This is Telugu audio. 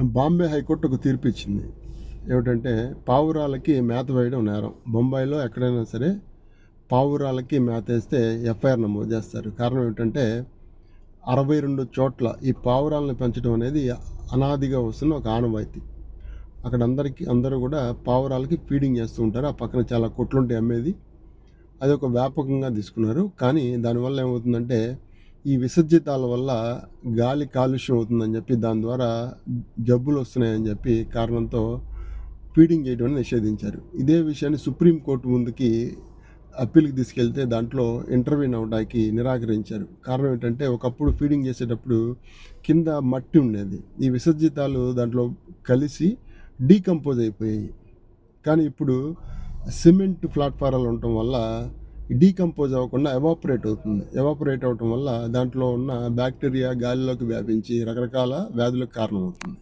బాంబే హైకోర్టు ఒక తీర్పు ఇచ్చింది ఏమిటంటే పావురాలకి మేత వేయడం నేరం. బొంబాయిలో ఎక్కడైనా సరే పావురాలకి మేత వేస్తే ఎఫ్ఐఆర్ నమోదు చేస్తారు. కారణం ఏమిటంటే అరవై రెండు చోట్ల ఈ పావురాలను పెంచడం అనేది అనాదిగా వస్తున్న ఒక ఆనవాయితీ. అక్కడ అందరికీ అందరూ కూడా పావురాలకి ఫీడింగ్ చేస్తూ ఉంటారు. ఆ పక్కన చాలా కొట్లుంటాయి అమ్మేది. అది ఒక వ్యాపకంగా తీసుకున్నారు. కానీ దానివల్ల ఏమవుతుందంటే ఈ విసర్జితాల వల్ల గాలి కాలుష్యం అవుతుందని చెప్పి దాని ద్వారా జబ్బులు వస్తున్నాయని చెప్పి కారణంతో ఫీడింగ్ చేయడం నిషేధించారు. ఇదే విషయాన్ని సుప్రీంకోర్టు ముందుకి అప్పీల్కి తీసుకెళ్తే దాంట్లో ఇంటర్వ్యూన్ అవడానికి నిరాకరించారు. కారణం ఏంటంటే ఒకప్పుడు ఫీడింగ్ చేసేటప్పుడు కింద మట్టి ఉండేది. ఈ విసర్జితాలు దాంట్లో కలిసి డీకంపోజ్ అయిపోయాయి. కానీ ఇప్పుడు సిమెంట్ ప్లాట్ఫారాలు ఉండటం వల్ల డీకంపోజ్ అవ్వకుండా ఎవాపరేట్ అవుతుంది. ఎవాపరేట్ అవటం వల్ల దాంట్లో ఉన్న బ్యాక్టీరియా గాలిలోకి వ్యాపించి రకరకాల వ్యాధులకు కారణమవుతుంది.